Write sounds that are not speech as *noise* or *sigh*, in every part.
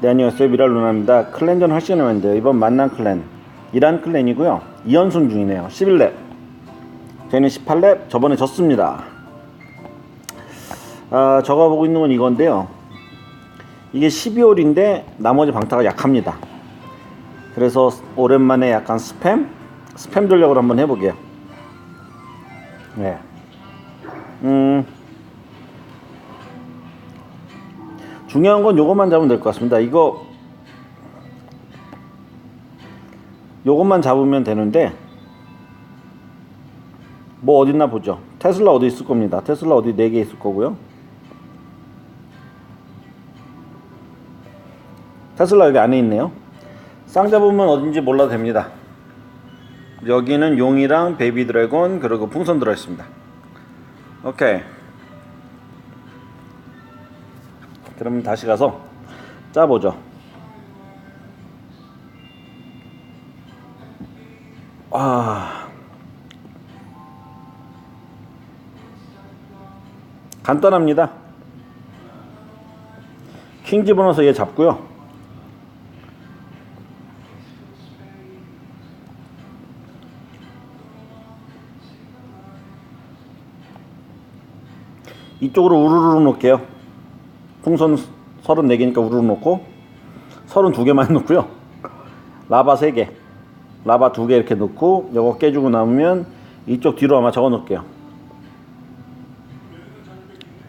네 안녕하세요 미랄 루나입니다. 클랜 전 할 시간이 왔는데요. 이번 만난 클랜. 이란 클랜이고요. 2연승 중이네요. 11렙. 저희는 18렙 저번에 졌습니다. 아 저가 보고 있는 건 이건데요. 이게 12홀인데 나머지 방타가 약합니다. 그래서 오랜만에 약간 스팸? 스팸 전략으로 한번 해보게요. 네. 음 중요한 건 요것만 잡으면 될 것 같습니다. 이거 요것만 잡으면 되는데 뭐 어딨나 보죠. 테슬라 어디 있을 겁니다. 테슬라 어디 4개 있을 거고요. 테슬라 여기 안에 있네요. 쌍 잡으면 어딘지 몰라도 됩니다. 여기는 용이랑 베이비 드래곤 그리고 풍선 들어있습니다. 오케이. 그럼 다시 가서 짜보죠. 아. 간단합니다. 킹 집어넣어서 얘 잡고요. 이쪽으로 우르르 놓을게요. 풍선 34개니까 우르르 놓고 32개만 *laughs* 놓고요. 라바 3개. 라바 2개 이렇게 넣고 요거 깨주고 남으면 이쪽 뒤로 아마 적어 놓을게요.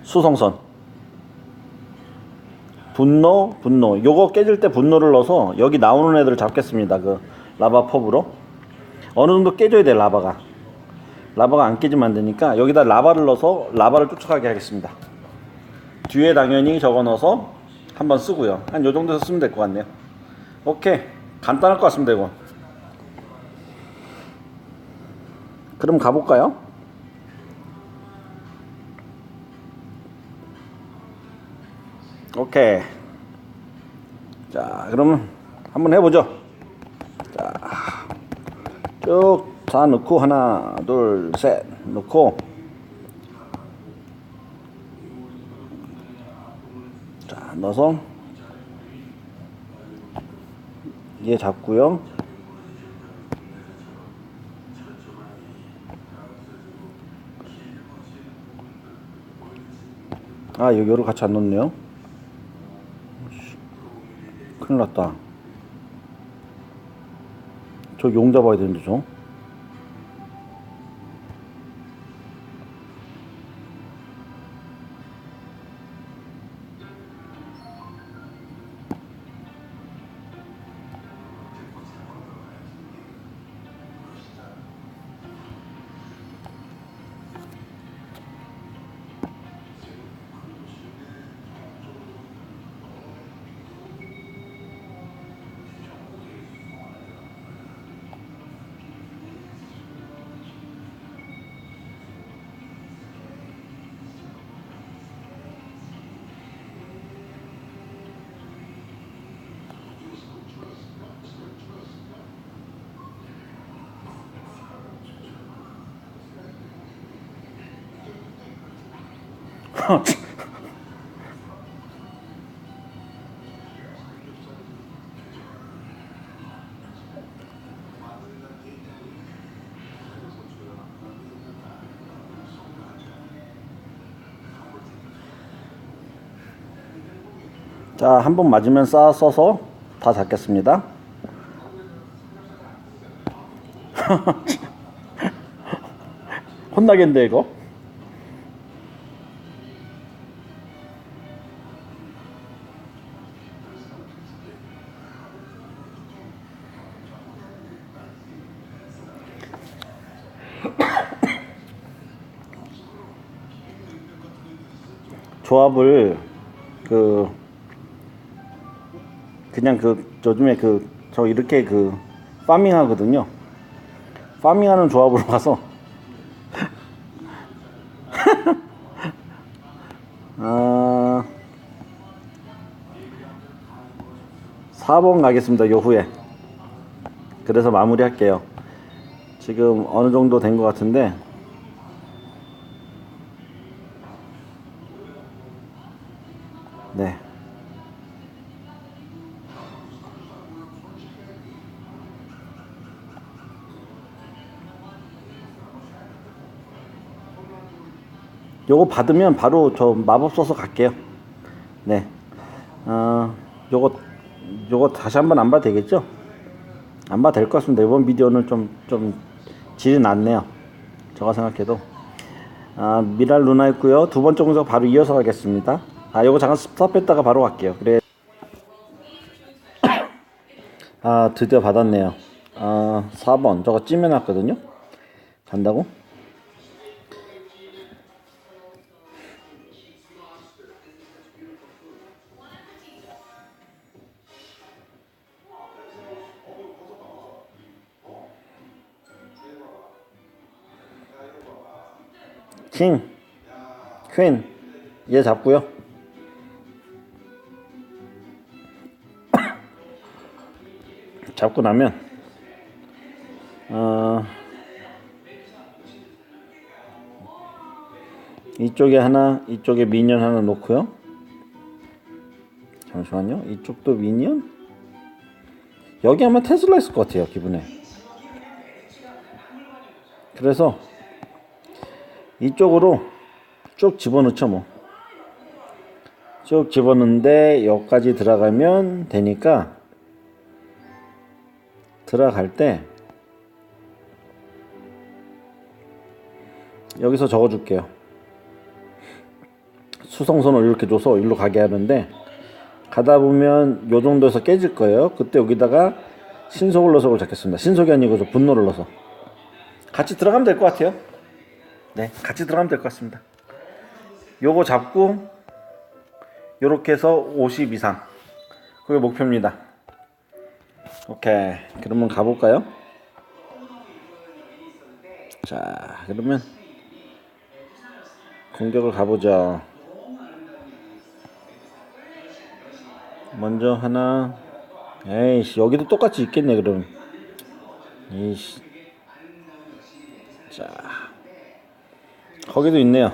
수성선. 분노, 분노. 요거 깨질 때 분노를 넣어서 여기 나오는 애들을 잡겠습니다. 그 라바 펍으로. 어느 정도 깨져야 돼, 라바가. 라바가 안 깨지면 안 되니까 여기다 라바를 넣어서 라바를 쫓아가게 하겠습니다. 뒤에 당연히 적어 넣어서 한번 쓰고요. 한 요 정도에서 쓰면 될 것 같네요. 오케이. 간단할 것 같습니다, 이거. 그럼 가볼까요? 오케이. 자, 그러면 한번 해보죠. 자, 쭉 다 넣고 하나, 둘, 셋 넣고 자, 넣어서 얘 잡고요. 아, 여기 요를 같이 안 넣네요. 큰일 났다. 저 용 잡아야 되는데, 저. *laughs* 자, 한 번 맞으면 쌓아 써서 다 잡겠습니다. *laughs* 혼나겠는데, 이거? 조합을 그 그냥 그 요즘에 그 저 이렇게 그 파밍 하거든요. 파밍 하는 조합으로 *laughs* 가서 아 4번 가겠습니다. 요 후에 그래서 마무리 할게요. 지금 어느 정도 된 것 같은데 네. 요거 받으면 바로 저 마법 써서 갈게요. 네. 어, 요거, 요거 다시 한번 안 봐도 되겠죠? 안 봐도 될 것 같습니다. 이번 미디어는 좀, 좀 질이 낮네요. 제가 생각해도. 아, 미랄 루나 있고요 두 번째 공석 바로 이어서 가겠습니다. 아, 요거 잠깐 스탑했다가 바로 갈게요. 그래. 아, 드디어 받았네요. 아, 4번. 저거 찜해놨거든요. 간다고? 킹, 퀸, 얘 잡고요. 잡고 나면 어, 이쪽에 하나, 이쪽에 미니언 하나 놓고요. 잠시만요. 이쪽도 미니언? 여기 아마 테슬라 있을 것 같아요. 기분에. 그래서 이쪽으로 쭉 집어넣죠 뭐. 쭉 집어넣는데 여기까지 들어가면 되니까 들어갈 때 여기서 적어줄게요. 수성선을 이렇게 줘서 일로 가게 하는데 가다 보면 요 정도에서 깨질 거예요. 그때 여기다가 신속을 넣어서 잡겠습니다. 신속이 아니고 저 분노를 넣어서 같이 들어가면 될 것 같아요. 네, 같이 들어가면 될 것 같습니다. 요거 잡고 요렇게 해서 50 이상 그게 목표입니다. 오케이, 그러면 가볼까요? 자, 그러면 공격을 가보죠. 먼저 하나, 에이씨 여기도 똑같이 있겠네 그럼. 에이씨, 자. 거기도 있네요.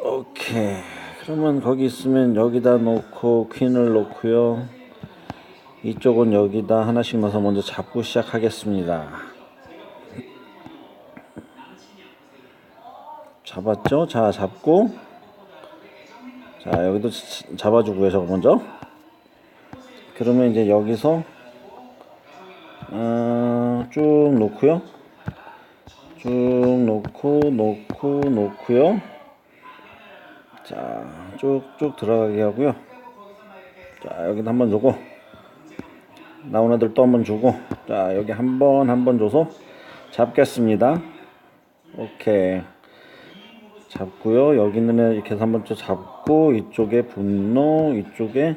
오케이. 그러면 거기 있으면 여기다 놓고 퀸을 놓고요. 이쪽은 여기다 하나씩 넣어서 먼저 잡고 시작하겠습니다. 잡았죠? 자, 잡고. 자, 여기도 치- 잡아주고요, 저거 먼저. 그러면 이제 여기서, 어, 쭉 놓고요. 쭉 놓고 놓고 놓고요. 자, 쭉쭉 들어가게 하고요. 자, 여기도 한번 주고 나온 애들 또한번 주고 자, 여기 한 번 한 번 줘서 잡겠습니다. 오케이. 잡고요. 여기 있는 애 이렇게 해서 한번더 잡고 이쪽에 분노, 이쪽에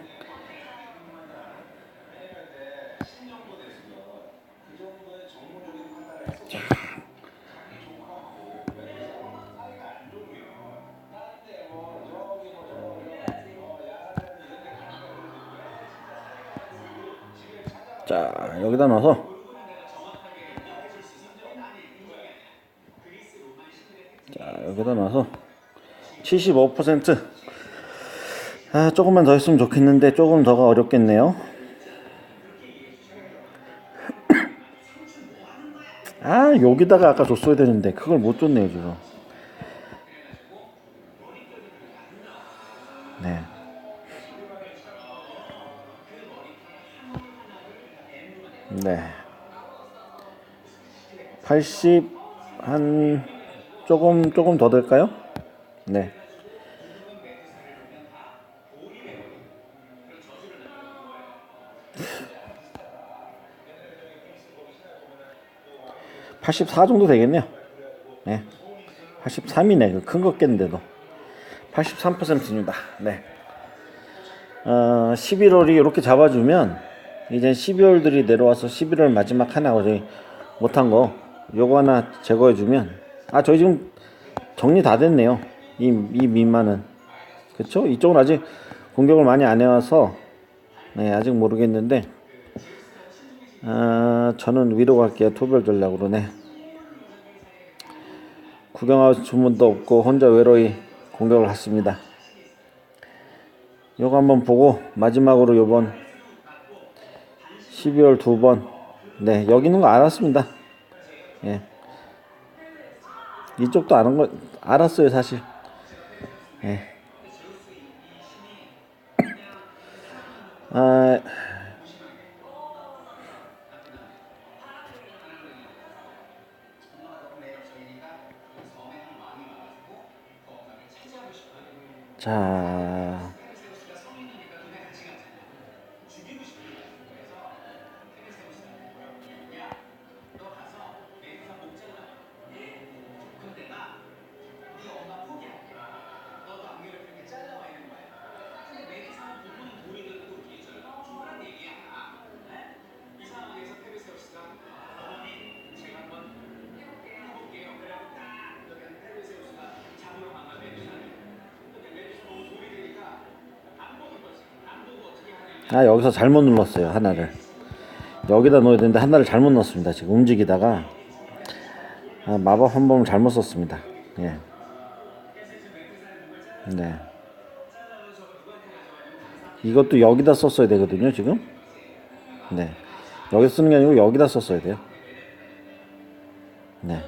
자, 여기다 넣어서 자, 여기다 넣어서 75% 아, 조금만 더 했으면 좋겠는데 조금 더가 어렵겠네요. 아, 여기다가 아까 줬어야 되는데 그걸 못 줬네요, 지금. 네. 80 한 조금 조금 더 될까요? 네. (84) 정도 되겠네요 네 83이네 큰거 깼는데도 83%입니다 네 어, 11월이 이렇게 잡아주면 이제 12월들이 내려와서 11월 마지막 하나 어제 못한 거 요거 하나 제거해 주면 아 저희 지금 정리 다 됐네요. 이, 이 민만은. 그쵸? 이쪽은 아직 공격을 많이 안 해와서 네 아직 모르겠는데 아 저는 위로 갈게요. 투별 전략으로 네. 구경하신 분도 없고 혼자 외로이 공격을 했습니다. 요거 한번 보고 마지막으로 요번 12월 두 번. 네, 여기 있는 거 알았습니다. 예. 이쪽도 아는 거 알았어요 사실. 예. 아, 자, 아 여기서 잘못 눌렀어요 하나를. 여기다 넣어야 되는데 하나를 잘못 넣었습니다. 지금 움직이다가 아, 마법 한 번을 잘못 썼습니다. 예. 네. 이것도 여기다 썼어야 되거든요, 지금. 네. 여기 쓰는 게 아니고 여기다 썼어야 돼요. 네.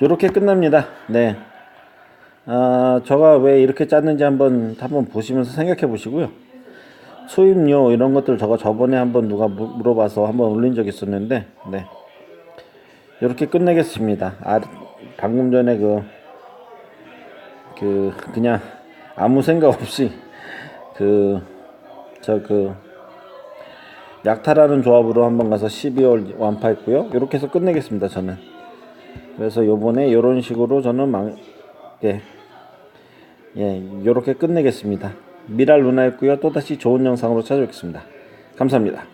이렇게 끝납니다. 네. 아, 제가 왜 이렇게 짰는지 한번 한번 보시면서 생각해 보시고요. 수입료 이런 것들 저가 저번에 한번 누가 무- 물어봐서 한번 올린 적 있었는데, 네. 이렇게 끝내겠습니다. 아, 방금 전에 그, 그, 그냥 아무 생각 없이 그, 저 그, 약탈하는 조합으로 한번 가서 12월 완파했고요. 이렇게 해서 끝내겠습니다, 저는. 그래서 요번에 요런 식으로 저는 망, 예, 예, 요렇게 끝내겠습니다. 미랄 루나였고요. 또다시 좋은 영상으로 찾아뵙겠습니다. 감사합니다.